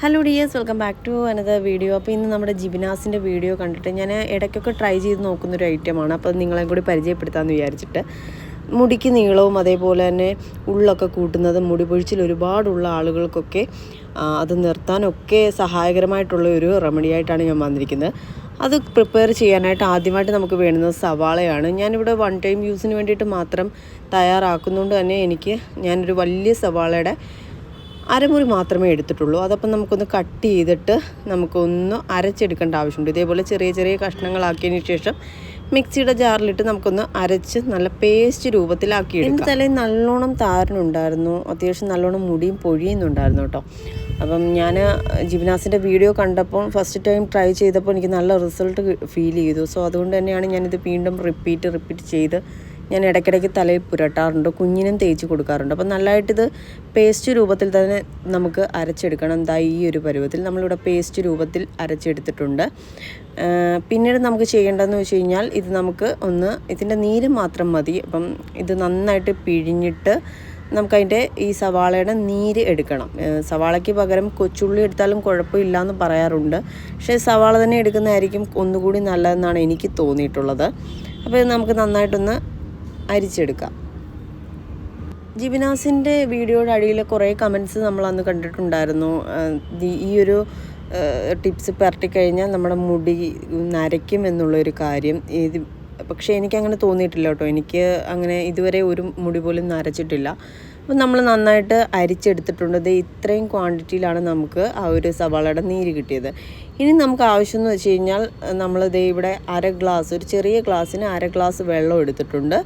Hello dears welcome back to another video അപ്പോൾ ഇന്ന് നമ്മുടെ ജിബിനാസിന്റെ വീഡിയോ കണ്ടിട്ട് ഞാൻ ഇടയ്ക്കൊക്കെ ട്രൈ ചെയ്ത് നോക്കുന്നൊരു ഐറ്റമാണ് അപ്പോൾ അത് നിങ്ങളെ കൂടി പരിചയപ്പെടുത്താമെന്ന് വിചാരിച്ചിട്ട്. മുടിക്ക് നീളവും അതേപോലെ തന്നെ ഉള്ളൊക്കെ കൂട്ടുന്നത് മുടി പൊഴിച്ചിൽ ഒരുപാടുള്ള ആളുകൾക്കൊക്കെ അത് നിർത്താനൊക്കെ സഹായകരമായിട്ടുള്ള ഒരു റെമഡി ആയിട്ടാണ് ഞാൻ വന്നിരിക്കുന്നത്. അത് പ്രിപ്പയർ ചെയ്യാനായിട്ട് ആദ്യമായിട്ട് നമുക്ക് വേണ്ടുന്നത് സവാളയാണ്. ഞാനിവിടെ വൺ ടൈം യൂസിന് വേണ്ടിയിട്ട് മാത്രം തയ്യാറാക്കുന്നതുകൊണ്ട് തന്നെ എനിക്ക് ഞാനൊരു വലിയ സവാളയുടെ അരമുറി മാത്രമേ എടുത്തിട്ടുള്ളൂ. അതപ്പം നമുക്കൊന്ന് കട്ട് ചെയ്തിട്ട് നമുക്കൊന്ന് അരച്ചെടുക്കേണ്ട ആവശ്യമുണ്ട്. ഇതേപോലെ ചെറിയ ചെറിയ കഷ്ണങ്ങളാക്കിയതിന് ശേഷം മിക്സിയുടെ ജാറിലിട്ട് നമുക്കൊന്ന് അരച്ച് നല്ല പേസ്റ്റ് രൂപത്തിലാക്കി എന്റെ തലയിൽ നല്ലോണം താരനുണ്ടായിരുന്നു. അത്യാവശ്യം നല്ലോണം മുടിയും പൊഴിയുന്നുണ്ടായിരുന്നു കേട്ടോ. അപ്പം ഞാൻ ജിബിനാസിന്റെ വീഡിയോ കണ്ടപ്പോൾ ഫസ്റ്റ് ടൈം ട്രൈ ചെയ്തപ്പോൾ എനിക്ക് നല്ല റിസൾട്ട് ഫീൽ ചെയ്തു. സോ അതുകൊണ്ട് തന്നെയാണ് ഞാനിത് വീണ്ടും റിപ്പീറ്റ് റിപ്പീറ്റ് ചെയ്ത് ഞാൻ ഇടയ്ക്കിടയ്ക്ക് തലയിൽ പുരട്ടാറുണ്ട് കുഞ്ഞിനും തേച്ച് കൊടുക്കാറുണ്ട്. അപ്പം നല്ലതായിട്ടിത് പേസ്റ്റ് രൂപത്തിൽ തന്നെ നമുക്ക് അരച്ചെടുക്കണം. എന്താ ഈ ഒരു പരുവത്തിൽ നമ്മളിവിടെ പേസ്റ്റ് രൂപത്തിൽ അരച്ചെടുത്തിട്ടുണ്ട്. പിന്നീട് നമുക്ക് ചെയ്യേണ്ടതെന്ന് വെച്ച് കഴിഞ്ഞാൽ ഇത് നമുക്ക് ഒന്ന് ഇതിന്റെ നീര് മാത്രം മതി. അപ്പം ഇത് നന്നായിട്ട് പിഴിഞ്ഞിട്ട് നമുക്കതിന്റെ ഈ സവാളയുടെ നീര് എടുക്കണം. സവാളയ്ക്ക് പകരം കൊച്ചുള്ളി എടുത്താലും കുഴപ്പമില്ല എന്ന് പറയാറുണ്ട്. പക്ഷേ സവാള തന്നെ എടുക്കുന്നതായിരിക്കും ഒന്നുകൂടി നല്ലതെന്നാണ് എനിക്ക് തോന്നിയിട്ടുള്ളത്. അപ്പോൾ ഇത് നമുക്ക് നന്നായിട്ടൊന്ന് അരിച്ചെടുക്കാം. ജിബിനാസിന്റെ വീഡിയോയുടെ അടിയിൽ കുറേ കമൻസ് നമ്മൾ അന്ന് കണ്ടിട്ടുണ്ടായിരുന്നു. ഈ ഒരു ടിപ്സ് പരട്ടിക്കഴിഞ്ഞാൽ നമ്മുടെ മുടി നരയ്ക്കും എന്നുള്ളൊരു കാര്യം. ഇത് പക്ഷേ എനിക്കങ്ങനെ തോന്നിയിട്ടില്ല കേട്ടോ. എനിക്ക് അങ്ങനെ ഇതുവരെ ഒരു മുടി പോലും നരച്ചിട്ടില്ല. അപ്പം നമ്മൾ നന്നായിട്ട് അരിച്ചെടുത്തിട്ടുണ്ട്. ഇത് ഇത്രയും ക്വാണ്ടിറ്റിയിലാണ് നമുക്ക് ആ ഒരു സവാളയുടെ നീര് കിട്ടിയത്. ഇനി നമുക്ക് ആവശ്യം എന്ന് വെച്ച് കഴിഞ്ഞാൽ നമ്മൾ ദേ ഇവിടെ അര ഗ്ലാസ് ഒരു ചെറിയ ഗ്ലാസ്സിന് അര ഗ്ലാസ് വെള്ളം എടുത്തിട്ടുണ്ട്.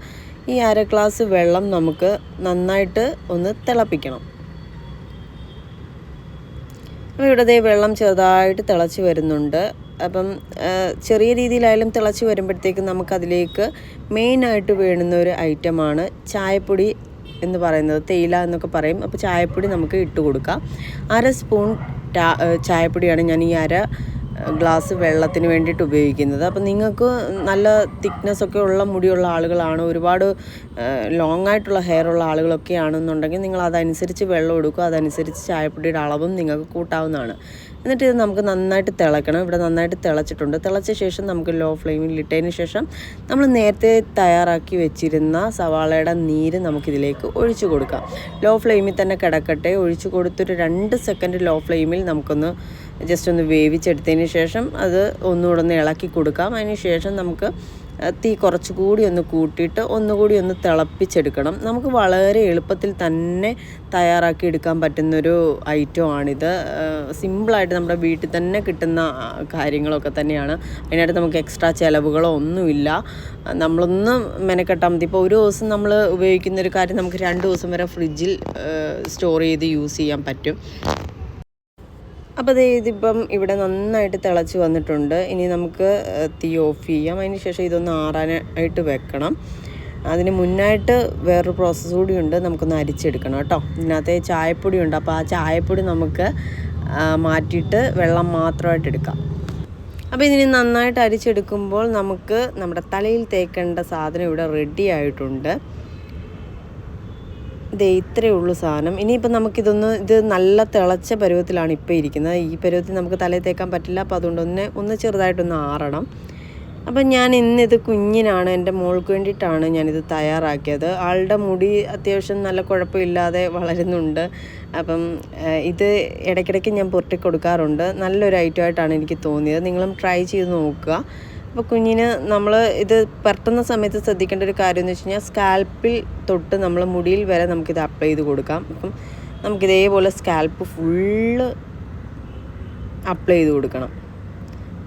ഈ അര ഗ്ലാസ് വെള്ളം നമുക്ക് നന്നായിട്ട് ഒന്ന് തിളപ്പിക്കണം. ഇവിടെ വെള്ളം ചെറുതായിട്ട് തിളച്ച് വരുന്നുണ്ട്. അപ്പം ചെറിയ രീതിയിലായാലും തിളച്ച് വരുമ്പോഴത്തേക്കും നമുക്കതിലേക്ക് മെയിനായിട്ട് വേണുന്ന ഒരു ഐറ്റമാണ് ചായപ്പൊടി എന്ന് പറയുന്നത്. തേയില എന്നൊക്കെ പറയും. അപ്പോൾ ചായപ്പൊടി നമുക്ക് ഇട്ട് കൊടുക്കാം. അര സ്പൂൺ ചായപ്പൊടിയാണ് ഞാൻ ഈ അര ഗ്ലാസ് വെള്ളത്തിന് വേണ്ടിയിട്ട് ഉപയോഗിക്കുന്നത്. അപ്പം നിങ്ങൾക്ക് നല്ല തിക്നെസ് ഒക്കെ ഉള്ള മുടിയുള്ള ആളുകളാണ് ഒരുപാട് ലോങ് ആയിട്ടുള്ള ഹെയർ ഉള്ള ആളുകളൊക്കെ ആണെന്നുണ്ടെങ്കിൽ നിങ്ങൾ അതനുസരിച്ച് വെള്ളം എടുക്കുക അതനുസരിച്ച് ചായപ്പൊടിയുടെ അളവും നിങ്ങൾക്ക് കൂട്ടാവുന്നതാണ്. എന്നിട്ട് ഇത് നമുക്ക് നന്നായിട്ട് തിളക്കണം. ഇവിടെ നന്നായിട്ട് തിളച്ചിട്ടുണ്ട്. തിളച്ച ശേഷം നമുക്ക് ലോ ഫ്ലെയിമിൽ ഇട്ടതിന് ശേഷം നമ്മൾ നേരത്തെ തയ്യാറാക്കി വെച്ചിരുന്ന സവാളയുടെ നീര് നമുക്കിതിലേക്ക് ഒഴിച്ചു കൊടുക്കാം. ലോ ഫ്ലെയിമിൽ തന്നെ കിടക്കട്ടെ. ഒഴിച്ചു കൊടുത്തൊരു രണ്ട് സെക്കൻഡ് ലോ ഫ്ലെയിമിൽ നമുക്കൊന്ന് ജസ്റ്റ് ഒന്ന് വേവിച്ചെടുത്തതിന് ശേഷം അത് ഒന്നുകൂടെ ഒന്ന് ഇളക്കി കൊടുക്കാം. അതിന് ശേഷം നമുക്ക് തീ കുറച്ചുകൂടി ഒന്ന് കൂട്ടിയിട്ട് ഒന്നുകൂടി ഒന്ന് തിളപ്പിച്ചെടുക്കണം. നമുക്ക് വളരെ എളുപ്പത്തിൽ തന്നെ തയ്യാറാക്കി എടുക്കാൻ പറ്റുന്നൊരു ഐറ്റമാണിത്. സിമ്പിളായിട്ട് നമ്മുടെ വീട്ടിൽ തന്നെ കിട്ടുന്ന കാര്യങ്ങളൊക്കെ തന്നെയാണ്. അതിനായിട്ട് നമുക്ക് എക്സ്ട്രാ ചിലവുകളോ ഒന്നുമില്ല. നമ്മളൊന്ന് മെനക്കെട്ടാൽ മതി. ഇപ്പോൾ ഒരു ദിവസം നമ്മൾ ഉപയോഗിക്കുന്ന ഒരു കാര്യം നമുക്ക് രണ്ട് ദിവസം വരെ ഫ്രിഡ്ജിൽ സ്റ്റോർ ചെയ്ത് യൂസ് ചെയ്യാൻ പറ്റും. അപ്പോൾ അതേ ഇതിപ്പം ഇവിടെ നന്നായിട്ട് തിളച്ച് വന്നിട്ടുണ്ട്. ഇനി നമുക്ക് തീ ഓഫ് ചെയ്യാം. അതിന് ശേഷം ഇതൊന്ന് ആറാനായിട്ട് വെക്കണം. അതിന് മുന്നായിട്ട് വേറൊരു പ്രോസസ്സ് കൂടി ഉണ്ട്. നമുക്കൊന്ന് അരിച്ചെടുക്കണം കേട്ടോ. ഇതിനകത്ത് ചായപ്പൊടി ഉണ്ട്. അപ്പോൾ ആ ചായപ്പൊടി നമുക്ക് മാറ്റിയിട്ട് വെള്ളം മാത്രമായിട്ട് എടുക്കാം. അപ്പോൾ ഇതിന് നന്നായിട്ട് അരിച്ചെടുക്കുമ്പോൾ നമുക്ക് നമ്മുടെ തലയിൽ തേക്കേണ്ട സാധനം ഇവിടെ റെഡി ആയിട്ടുണ്ട്. ദേ ഇത്രയേ ഉള്ളൂ സാധനം. ഇനിയിപ്പോൾ നമുക്കിതൊന്ന് ഇത് നല്ല തിളച്ച പരുവത്തിലാണ് ഇപ്പോൾ ഇരിക്കുന്നത്. ഈ പരുവത്തിൽ നമുക്ക് തലയിൽ തേക്കാൻ പറ്റില്ല. അപ്പോൾ അതുകൊണ്ട് ഒന്ന് ഒന്ന് ചെറുതായിട്ടൊന്ന് ആറണം. അപ്പം ഞാൻ ഇന്നിത് കുഞ്ഞിനാണ്. എന്റെ മോൾക്ക് വേണ്ടിയിട്ടാണ് ഞാനിത് തയ്യാറാക്കിയത്. ആളുടെ മുടി അത്യാവശ്യം നല്ല കുഴപ്പമില്ലാതെ വളരുന്നുണ്ട്. അപ്പം ഇത് ഇടയ്ക്കിടയ്ക്ക് ഞാൻ പുരട്ടി കൊടുക്കാറുണ്ട്. നല്ലൊരു ഐറ്റമായിട്ടാണ് എനിക്ക് തോന്നിയത്. നിങ്ങളും ട്രൈ ചെയ്ത് നോക്കുക. അപ്പോൾ കുഞ്ഞിന് നമ്മൾ ഇത് പുരട്ടുന്ന സമയത്ത് ശ്രദ്ധിക്കേണ്ട ഒരു കാര്യം എന്ന് വെച്ച് കഴിഞ്ഞാൽ സ്കാൽപ്പിൽ തൊട്ട് നമ്മൾ മുടിയിൽ വരെ നമുക്കിത് അപ്ലൈ ചെയ്ത് കൊടുക്കാം. അപ്പം നമുക്കിതേപോലെ സ്കാൽപ്പ് ഫുള്ള് അപ്ലൈ ചെയ്ത് കൊടുക്കണം.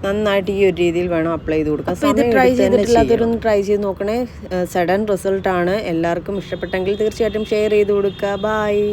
നന്നായിട്ട് ഈ ഒരു രീതിയിൽ വേണം അപ്ലൈ ചെയ്ത് കൊടുക്കാൻ. അപ്പോൾ ഇത് ട്രൈ ചെയ്തിട്ടില്ലാത്തവരൊന്ന് ട്രൈ ചെയ്ത് നോക്കണേ. സഡൻ റിസൾട്ടാണ് എല്ലാവർക്കും ഇഷ്ടപ്പെട്ടെങ്കിൽ തീർച്ചയായിട്ടും ഷെയർ ചെയ്ത് കൊടുക്കുക. ബായ്